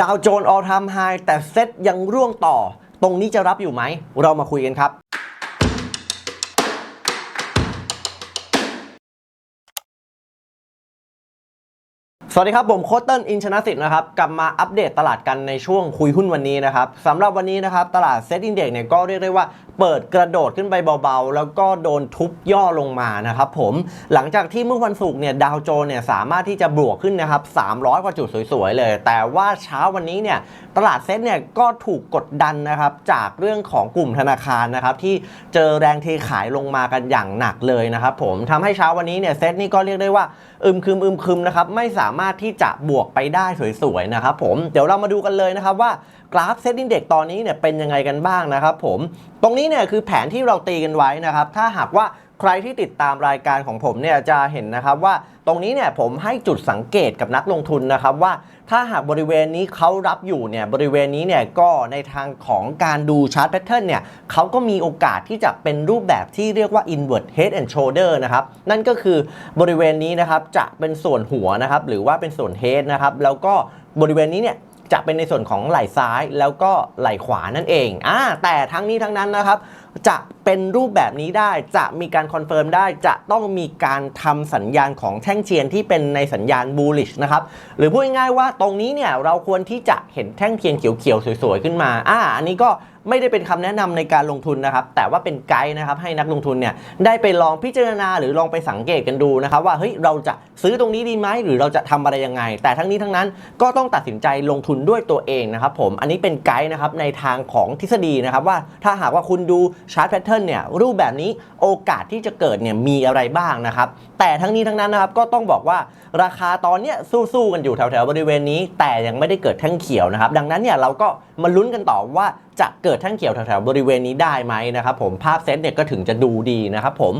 ดาวโจนออ l ทามไฮแต่เซ็ตยังร่วงต่อ ตรงนี้จะรับอยู่ไหม เรามาคุยกันครับ สวัสดีครับ ผมโคตเติ้ลอินชนะสิทธิ์นะครับ กลับมาอัปเดตตลาดกันในช่วงคุยหุ้นวันนี้นะครับสำหรับวันนี้นะครับ ตลาดเซ็ตอินเด็กเนี่ยก็เรียกได้ว่าเปิดกระโดดขึ้นไปเบาๆ แล้วก็โดนทุบย่อลงมานะครับผมหลังจากที่เมื่อวันศุกร์เนี่ยดาวโจนส์เนี่ยสามารถที่จะบวกขึ้นนะครับ300 กว่าจุดสวยๆเลย แต่ว่าเช้าวันนี้เนี่ยตลาดเซ็ตเนี่ยก็ถูกกดดันนะครับจากเรื่องของกลุ่มธนาคารนะครับที่เจอแรงเทขายลงมากันอย่างหนักเลยนะครับผมทำให้เช้าวันนี้เนี่ยเซ็ตนี่ก็เรียกได้ว่าอึมครึมอึมครึมนะครับไม่สามารถที่จะบวกไปได้สวยๆนะครับผมเดี๋ยวเรามาดูกันเลยนะครับว่า กราฟเซ็ตอินเด็กตอนนี้เนี่ยเป็นยังไงกันบ้างนะครับผม ตรงนี้เนี่ยคือแผนที่เราตีกันไว้นะครับ ถ้าหากว่าใครที่ติดตามรายการของผมเนี่ยจะเห็นนะครับว่าตรงนี้เนี่ยผมให้จุดสังเกตกับนักลงทุนนะครับว่าถ้าหากบริเวณนี้เขารับอยู่เนี่ยบริเวณนี้เนี่ยก็ในทางของการดูชาร์ตแพทเทิร์นเนี่ยเขาก็มีโอกาสที่จะเป็นรูปแบบที่เรียกว่า invert head and shoulder นะครับนั่นก็คือบริเวณนี้นะครับจะเป็นส่วนหัวนะครับหรือว่าเป็นส่วน head นะครับแล้วก็บริเวณนี้เนี่ย จะเป็นในส่วนของไหล่ซ้ายแล้วก็ไหล่ขวานั่นเองอ่าแต่ทั้งนี้ทั้งนั้นนะครับ จะเป็นรูปแบบนี้ได้ จะมีการคอนเฟิร์มได้ จะต้องมีการทำสัญญาณของแท่งเทียนที่เป็นในสัญญาณ bullish นะครับ หรือพูดง่ายๆว่าตรงนี้เนี่ยเราควรที่จะเห็นแท่งเทียนเขียวๆสวยๆขึ้นมา อ่า อันนี้ก็ไม่ได้เป็นคำแนะนำในการลงทุนนะครับ แต่ว่าเป็นไกด์นะครับให้นักลงทุนเนี่ยได้ไปลองพิจารณาหรือลองไปสังเกตกันดูนะครับว่าเฮ้ยเราจะซื้อตรงนี้ดีไหมหรือเราจะทำอะไรยังไง แต่ทั้งนี้ทั้งนั้นก็ต้องตัดสินใจลงทุนด้วยตัวเองนะครับผมอันนี้เป็นไกด์นะครับในทางของทฤษฎีนะครับว่าถ้าหากว่าคุณดูชาร์ตแพทเทิร์นเนี่ยรูปแบบนี้โอกาสที่จะเกิดเนี่ยมีอะไรบ้างนะครับ แต่ทั้งนี้ทั้งนั้นนะครับก็ต้องบอกว่าราคาตอนเนี้ยสู้ๆกันอยู่แถวๆบริเวณนี้ แต่ยังไม่ได้เกิดแท่งเขียวนะครับ ดังนั้นเนี่ยเราก็มาลุ้นกันต่อว่าจะเกิดแท่งเขียวแถวๆบริเวณนี้ได้ไหมนะครับผมภาพเซตเนี่ยก็ถึงจะดูดีนะครับผม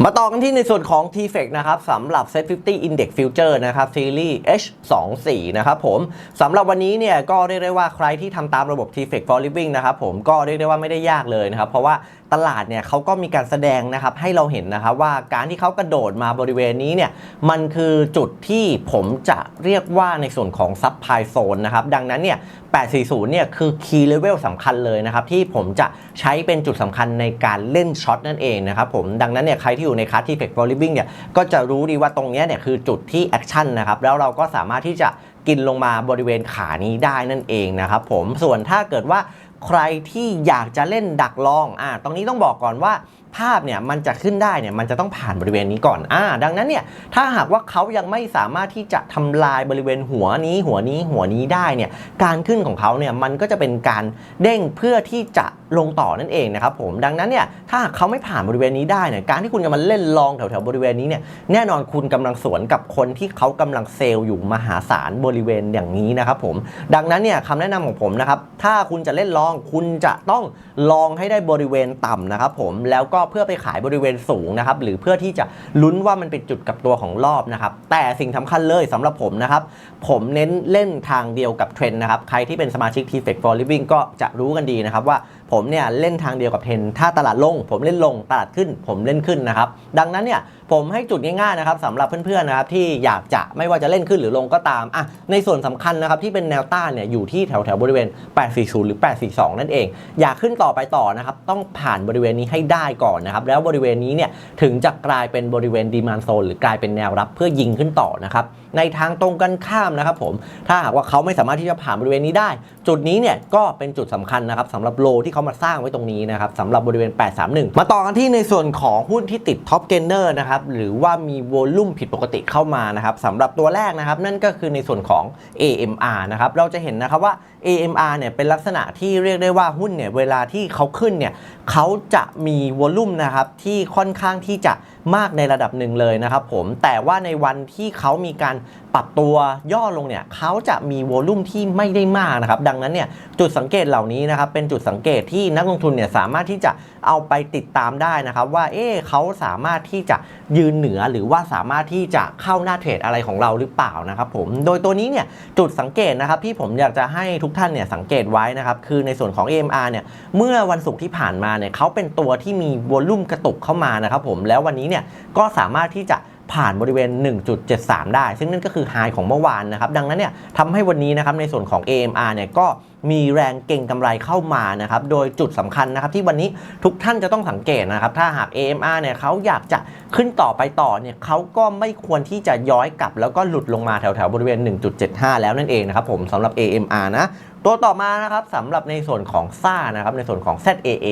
มาต่อกันที่ในส่วนของ t f e c นะครับสำหรับ Set 50 Index Future นะครับซีรีส์ H24 นะครับผมสำหรับวันนี้เนี่ยก็เรียกได้ว่าใครที่ทำตามระบบ t f e c for Living นะครับผมก็เรียกได้ว่าไม่ได้ยากเลยนะครับ เพราะว่า ตลาดเนี่ยเขาก็มีการแสดงนะครับให้เราเห็นนะครับว่าการที่เขากระโดดมาบริเวณนี้เนี่ยมันคือจุดที่ผมจะเรียกว่าในส่วนของ Supply Zone นะครับดังนั้นเนี่ย840เนี่ยคือ Key Level สำคัญเลยนะครับที่ผมจะใช้เป็นจุดสำคัญในการเล่นช็อตนั่นเองนะครับผมดังนั้นเนี่ยใครที่อยู่ในคัสที่ Fake for Living เนี่ยก็จะรู้ดีว่าตรงเนี้ยเนี่ยคือจุดที่แอคชั่นนะครับแล้วเราก็สามารถที่จะกินลงมาบริเวณขานี้ได้นั่นเองนะครับผมส่วนถ้าเกิดว่า ใครที่อยากจะเล่นดักลองอ่าตรงนี้ต้องบอกก่อนว่า ภาพเนี่ยมันจะขึ้นได้เนี่ยมันจะต้องผ่านบริเวณนี้ก่อนอ่าดังนั้นเนี่ยถ้าหากว่าเขายังไม่สามารถที่จะทำลายบริเวณหัวนี้หัวนี้หัวนี้ได้เนี่ยการขึ้นของเขาเนี่ยมันก็จะเป็นการเด้งเพื่อที่จะลงต่อนั่นเองนะครับผมดังนั้นเนี่ยถ้าเขาไม่ผ่านบริเวณนี้ได้เนี่ยการที่คุณจะมาเล่นลองแถวๆบริเวณนี้เนี่ยแน่นอนคุณกำลังสวนกับคนที่เขากำลังเซลล์อยู่มหาศาลบริเวณอย่างนี้นะครับผมดังนั้นเนี่ยคำแนะนำของผมนะครับถ้าคุณจะเล่นลองคุณจะต้องลองให้ได้บริเวณต่ำนะครับผมแล้วก็เพื่อไปขายบริเวณสูงนะครับหรือเพื่อที่จะลุ้นว่ามันเป็นจุดกับตัวของรอบนะครับแต่สิ่งสำคัญเลยสำหรับผมนะครับผมเน้นเล่นทางเดียวกับเทรนด์นะครับใครที่เป็นสมาชิก t f e c for Living ก็จะรู้กันดีนะครับว่าผมเนี่ยเล่นทางเดียวกับเทรนด์ถ้าตลาดลง ผมเล่นลงตลาดขึ้น ผมเล่นขึ้นนะครับดังนั้นเนี่ย ผมให้จุดง่ายๆนะครับสำหรับเพื่อนๆนะครับที่อยากจะไม่ว่าจะเล่นขึ้นหรือลงก็ตามอะในส่วนสำคัญนะครับที่เป็นแนวต้านเนี่ยอยู่ที่แถวๆบริเวณ 840 หรือ 842 นั่นเอง อยากขึ้นต่อไปต่อนะครับต้องผ่านบริเวณนี้ให้ได้ก่อนนะครับแล้วบริเวณนี้เนี่ยถึงจะกลายเป็นบริเวณดีมานโซนหรือกลายเป็นแนวรับเพื่อยิงขึ้นต่อนะครับในทางตรงกันข้ามนะครับผมถ้าหากว่าเขาไม่สามารถที่จะผ่านบริเวณนี้ได้ จุดนี้เนี่ยก็เป็นจุดสำคัญนะครับสำหรับโลที่เขามาสร้างไว้ตรงนี้นะครับสำหรับบริเวณ 831 มาต่อกันที่ในส่วนของหุ้นที่ติดท็อปเกนเนอร์นะครับหรือว่ามีโวลุ่มผิดปกติเข้ามานะครับสำหรับตัวแรกนะครับ นั่นก็คือในส่วนของ AMR นะครับเราจะเห็นนะครับว่า AMR เนี่ยเป็นลักษณะที่เรียกได้ว่าหุ้นเนี่ยเวลาที่เขาขึ้นเนี่ยเขาจะมีวอลุ่มนะครับที่ค่อนข้างที่จะมากในระดับหนึ่งเลยนะครับผมแต่ว่าในวันที่เขามีการปรับตัวย่อลงเนี่ยเขาจะมีวอลุ่มที่ไม่ได้มากนะครับดังนั้นเนี่ยจุดสังเกตเหล่านี้นะครับเป็นจุดสังเกตที่นักลงทุนเนี่ยสามารถที่จะเอาไปติดตามได้นะครับว่าเอ๊เขาสามารถที่จะยืนเหนือหรือว่าสามารถที่จะเข้าหน้าเทรดอะไรของเราหรือเปล่านะครับผมโดยตัวนี้เนี่ยจุดสังเกตนะครับที่ผมอยากจะให้ทุกท่านเนี่ยสังเกตไว้นะครับคือในส่วนของ AMR เนี่ยเมื่อวันศุกร์ที่ผ่านมาเนี่ยเขาเป็นตัวที่มีวอลุ่มกระตุกเข้ามานะครับผมแล้ววันนี้เนี่ยก็สามารถที่จะผ่านบริเวณ 1.73 ได้ ซึ่งนั่นก็คือไฮของเมื่อวานนะครับ ดังนั้นเนี่ยทำให้วันนี้นะครับในส่วนของ AMR เนี่ยก็มีแรงเก่งกำไรเข้ามานะครับ โดยจุดสำคัญนะครับที่วันนี้ทุกท่านจะต้องสังเกตนะครับ ถ้าหาก AMR เนี่ยเขาอยากจะขึ้นต่อไปต่อเนี่ยเขาก็ไม่ควรที่จะย้อยกลับ แล้วก็หลุดลงมาแถวๆบริเวณ 1.75 แล้วนั่นเองนะครับผมสำหรับ AMR นะ ตัวต่อมานะครับสำหรับในส่วนของซ่านะครับในส่วนของ ZAA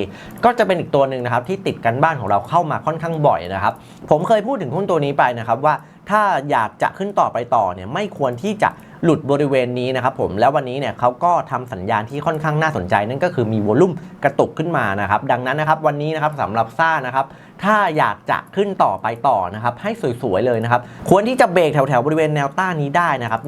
ก็จะเป็นอีกตัวหนึ่งนะครับที่ติดกันบ้านของเราเข้ามาค่อนข้างบ่อยนะครับ ผมเคยพูดถึงหุ้นตัวนี้ไปนะครับว่าถ้าอยากจะขึ้นต่อไปต่อเนี่ยไม่ควรที่จะ หลุดบริเวณนี้นะครับผมแล้ววันนี้เนี่ยเขาก็ทำสัญญาณที่ค่อนข้างน่าสนใจนั่นก็คือมีวอลุ่มกระตุกขึ้นมานะครับดังนั้นนะครับวันนี้นะครับสำหรับซ่านะครับถ้าอยากจะขึ้นต่อไปต่อนะครับให้สวยๆเลยนะครับควรที่จะเบรกแถวๆบริเวณแนวต้านนี้ได้นะครับ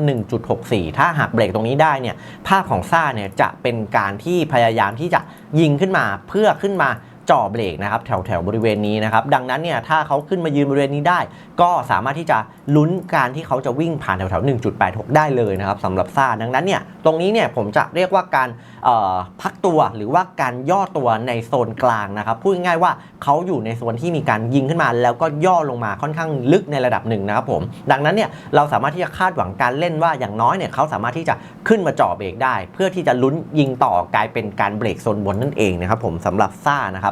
1.64 ถ้าหากเบรกตรงนี้ได้เนี่ยภาพของซ่าเนี่ยจะเป็นการที่พยายามที่จะยิงขึ้นมาเพื่อขึ้นมา จ่อเบรกนะครับแถวแถวบริเวณนี้นะครับดังนั้นเนี่ยถ้าเขาขึ้นมายืนบริเวณนี้ได้ ก็สามารถที่จะลุ้นการที่เขาจะวิ่งผ่านแถวแถว1.86 ได้เลยนะครับสำหรับซ่าดังนั้นเนี่ยตรงนี้เนี่ยผมจะเรียกว่าการพักตัวหรือว่าการย่อตัวในโซนกลางนะครับพูดง่ายๆว่าเขาอยู่ในโซนที่มีการยิงขึ้นมา แล้วก็ย่อลงมาค่อนข้างลึกในระดับหนึ่งนะครับผมดังนั้นเนี่ยเราสามารถที่จะคาดหวังการเล่นว่าอย่างน้อยเนี่ยเขาสามารถที่จะขึ้นมาจ่อเบรกได้ เพื่อที่จะลุ้นยิงต่อกลายเป็นการเบรกโซนบนนั่นเองนะครับผมสำหรับซ่านะครับ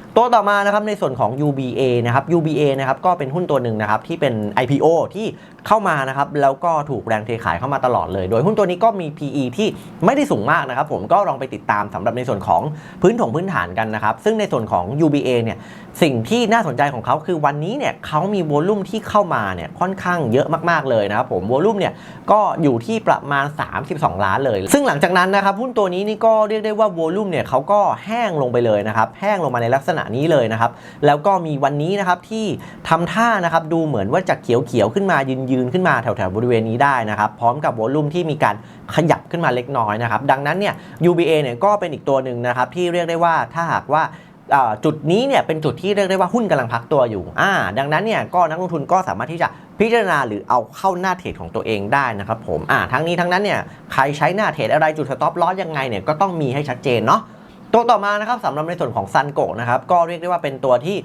ตัวต่อมานะครับในส่วนของ UBA นะครับ UBA นะครับก็เป็นหุ้นตัวหนึ่งนะครับที่เป็น IPO ที่เข้ามานะครับแล้วก็ถูกแรงเทขายเข้ามาตลอดเลย โดยหุ้นตัวนี้ก็มี PE ที่ไม่ได้สูงมากนะครับผมก็ลองไปติดตามสำหรับในส่วนของพื้นถงพื้นฐานกันนะครับซึ่งในส่วนของ UBA เนี่ยสิ่งที่น่าสนใจของเขาคือวันนี้เนี่ยเขามีวอลุ่มที่เข้ามาเนี่ยค่อนข้างเยอะมากๆเลยนะครับผมวอลุ่มเนี่ยก็อยู่ที่ประมาณ 32 ล้านเลย ซึ่งหลังจากนั้นนะครับหุ้นตัวนี้นี่ก็เรียกได้ว่าวอลุ่มเนี่ยเขาก็แห้งลงไปเลยนะครับแห้งลงมาในลักษณะนี้เลยนะครับ แล้วก็มีวันนี้นะครับที่ทำท่านะครับดูเหมือนว่าจะเขียวๆขึ้นมายืนยืนๆขึ้นมาแถวๆบริเวณนี้ได้นะครับ พร้อมกับวอลลุ่มที่มีการขยับขึ้นมาเล็กน้อยนะครับ ดังนั้นเนี่ย UBA เนี่ยก็เป็นอีกตัวหนึ่งนะครับที่เรียกได้ว่าถ้าหากว่าจุดนี้เนี่ยเป็นจุดที่เรียกได้ว่าหุ้นกำลังพักตัวอยู่อ่าดังนั้นเนี่ยก็นักลงทุนก็สามารถที่จะพิจารณาหรือเอาเข้าหน้าเทรดของตัวเองได้นะครับผมอ่าทั้งนี้ทั้งนั้นเนี่ยใครใช้หน้าเทรดอะไรจุดสต็อปลอสยังไงเนี่ยก็ต้องมีให้ชัดเจนเนาะ ตัวต่อมานะครับสำหรับในส่วนของซันโกะนะครับก็เรียกได้ว่าเป็นตัวที่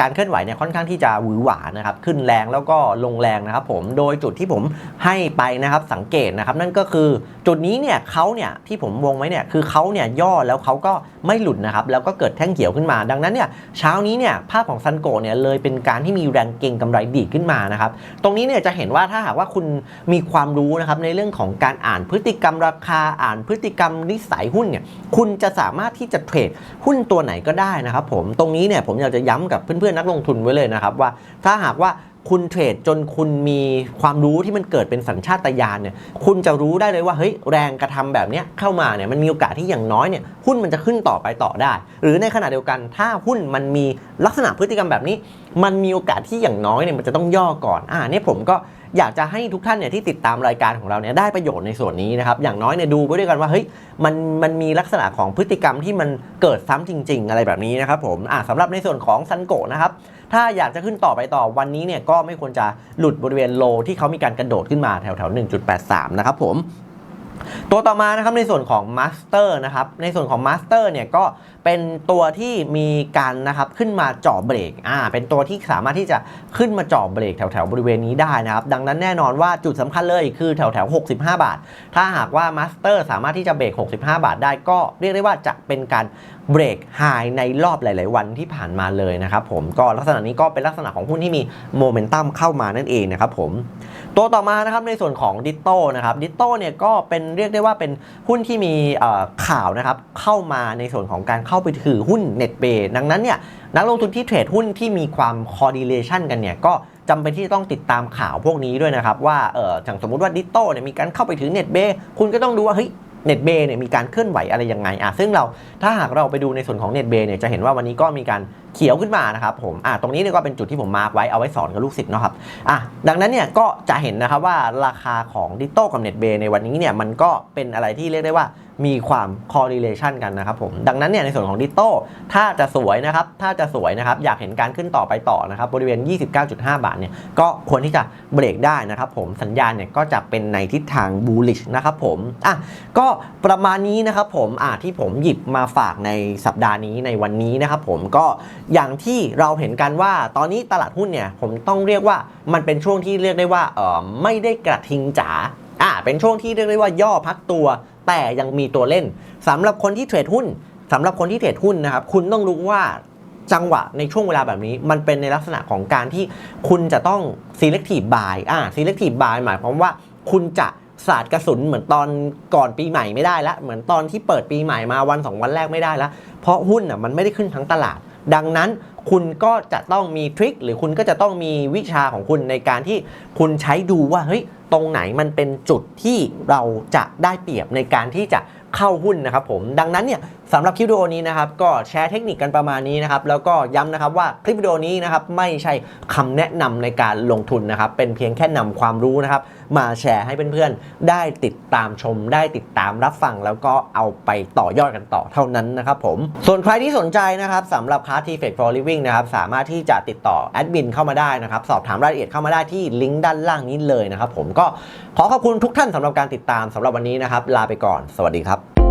การเคลื่อนไหวเนี่ยค่อนข้างที่จะหวือหวานะครับขึ้นแรงแล้วก็ลงแรงนะครับผมโดยจุดที่ผมให้ไปนะครับสังเกตนะครับนั่นก็คือจุดนี้เนี่ยเขาเนี่ยที่ผมวงไว้เนี่ยคือเขาเนี่ยย่อแล้วเขาก็ไม่หลุดนะครับแล้วก็เกิดแท่งเขียวขึ้นมา ดังนั้นเนี่ยเช้านี้เนี่ยภาพของซันโกะเนี่ยเลยเป็นการที่มีแรงเก็งกำไรดีขึ้นมานะครับตรงนี้เนี่ยจะเห็นว่าถ้าหากว่าคุณมีความรู้นะครับในเรื่องของการอ่านพฤติกรรมราคาอ่านพฤติกรรมนิสัยหุ้นเนี่ยคุณจะสามารถที่จะเทรดหุ้นตัวไหนก็ได้นะครับผมตรงนี้เนี่ยผมอยากจะย้ำกับเพื่อนๆนักลงทุนไว้เลยนะครับว่าถ้าหากว่าคุณเทรดจนคุณมีความรู้ที่มันเกิดเป็นสัญชาตญาณเนี่ยคุณจะรู้ได้เลยว่าเฮ้ยแรงกระทำแบบเนี้ยเข้ามาเนี่ยมันมีโอกาสที่อย่างน้อยเนี่ยหุ้นมันจะขึ้นต่อไปต่อได้ หรือในขณะเดียวกันถ้าหุ้นมันมีลักษณะพฤติกรรมแบบนี้ มันมีโอกาสที่อย่างน้อยเนี่ยมันจะต้องย่อก่อนอ่าเนี่ยผมก็ อยากจะให้ทุกท่านเนี่ยที่ติดตามรายการของเราเนี่ยได้ประโยชน์ในส่วนนี้นะครับ อย่างน้อยเนี่ยดูไปด้วยกันว่าเฮ้ยมันมันมีลักษณะของพฤติกรรมที่มันเกิดซ้ำจริง ๆ อะไรแบบนี้นะครับผมอ่าสำหรับในส่วนของซันโกะนะครับถ้าอยากจะขึ้นต่อไปต่อวันนี้เนี่ยก็ไม่ควรจะหลุดบริเวณโลที่เขามีการกระโดดขึ้นมาแถวๆ1.83 นะครับผม ตัวต่อมานะครับในส่วนของ Master นะครับในส่วนของ Master เนี่ยก็เป็นตัวที่มีการนะครับขึ้นมาเจาะเบรกอ่าเป็นตัวที่สามารถที่จะขึ้นมาเจาะเบรกแถวๆบริเวณนี้ได้นะครับ ดังนั้นแน่นอนว่าจุดสำคัญเลยคือแถวๆ65 บาท ถ้าหากว่า Master สามารถที่จะเบรก 65 บาทได้ก็เรียกได้ว่าจะเป็นการเบรกไฮในรอบหลาย ๆ วันที่ผ่านมาเลยนะครับผมก็ลักษณะนี้ก็เป็นลักษณะของหุ้นที่มีโมเมนตัมเข้ามานั่นเองนะครับผม ตัวต่อมานะครับในส่วนของดิโต้นะครับดิโต้เนี่ยก็เป็นเรียกได้ว่าเป็นหุ้นที่มีข่าวนะครับเข้ามาในส่วนของการเข้าไปถือหุ้นเน็ตเบย์ดังนั้นเนี่ยนักลงทุนที่เทรดหุ้นที่มีความ correlation กันเนี่ยก็จำเป็นที่จะต้องติดตามข่าวพวกนี้ด้วยนะครับว่าเอออย่างสมมติว่าดิโต้เนี่ยมีการเข้าไปถือเน็ตเบย์คุณก็ต้องดูว่าเฮ้ยเน็ตเบย์เนี่ยมีการเคลื่อนไหวอะไรยังไงอะซึ่งเราถ้าหากเราไปดูในส่วนของเน็ตเบย์เนี่ยจะเห็นว่าวันนี้ก็มีการ เขียวขึ้นมานะครับผมอะตรงนี้เนี่ยก็เป็นจุดที่ผมมาร์กไว้เอาไว้สอนกับลูกศิษย์เนาะครับอะดังนั้นเนี่ยก็จะเห็นนะครับว่าราคาของดิโต้กับ NetBay ในวันนี้เนี่ยมันก็เป็นอะไรที่เรียกได้ว่ามีความ correlation กันนะครับผมดังนั้นเนี่ยในส่วนของดิโต้ถ้าจะสวยนะครับถ้าจะสวยนะครับอยากเห็นการขึ้นต่อไปต่อนะครับบริเวณ 29.5 บาทเนี่ยก็ควรที่จะเบรกได้นะครับผมสัญญาณเนี่ยก็จะเป็นในทิศทาง bullish นะครับผมอะก็ประมาณนี้นะครับผมอะที่ผมหยิบมาฝากในสัปดาห์นี้ในวันนี้นะครับผมก็อย่างที่เราเห็นกันว่าตอนนี้ตลาดหุ้นเนี่ยผมต้องเรียกว่ามันเป็นช่วงที่เรียกได้ว่าเออไม่ได้กระทิงจ๋าอ่าเป็นช่วงที่เรียกได้ว่าย่อพักตัว แต่ยังมีตัวเล่นสำหรับคนที่เทรดหุ้นสำหรับคนที่เทรดหุ้นนะครับคุณต้องรู้ว่าจังหวะในช่วงเวลาแบบนี้ มันเป็นในลักษณะของการที่คุณจะต้อง selective buy อ่า selective buy หมายความว่าคุณจะศาสาดกระสุนเหมือนตอนก่อนปีใหม่ไม่ได้ละเหมือนตอนที่เปิดปีใหม่มาวันสองวันแรกไม่ได้ละเพราะหุ้นอะมันไม่ได้ขึ้นทั้งตลาด ดังนั้นคุณก็จะต้องมีทริคหรือคุณก็จะต้องมีวิชาของคุณในการที่คุณใช้ดูว่าเฮ้ยตรงไหนมันเป็นจุดที่เราจะได้เปรียบในการที่จะเข้าหุ้นนะครับผมดังนั้นเนี่ยสำหรับคลิปวิดีโอนี้นะครับก็แชร์เทคนิคกันประมาณนี้นะครับแล้วก็ย้ำนะครับว่าคลิปวิดีโอนี้นะครับไม่ใช่คำแนะนำในการลงทุนนะครับเป็นเพียงแค่นำความรู้นะครับมาแชร์ให้เพื่อนๆ ได้ติดตามชม ได้ติดตามรับฟัง แล้วก็เอาไปต่อยอดกันต่อเท่านั้นนะครับผม ส่วนใครที่สนใจนะครับสำหรับคลาส t f e c for Living นะครับสามารถที่จะติดต่อแอดมินเข้ามาได้นะครับ สอบถามรายละเอียดเข้ามาได้ที่ลิงก์ด้านล่างนี้เลยนะครับผมก็ขอขอบคุณทุกท่านสำหรับการติดตามสำหรับวันนี้นะครับลาไปก่อน สวัสดีครับ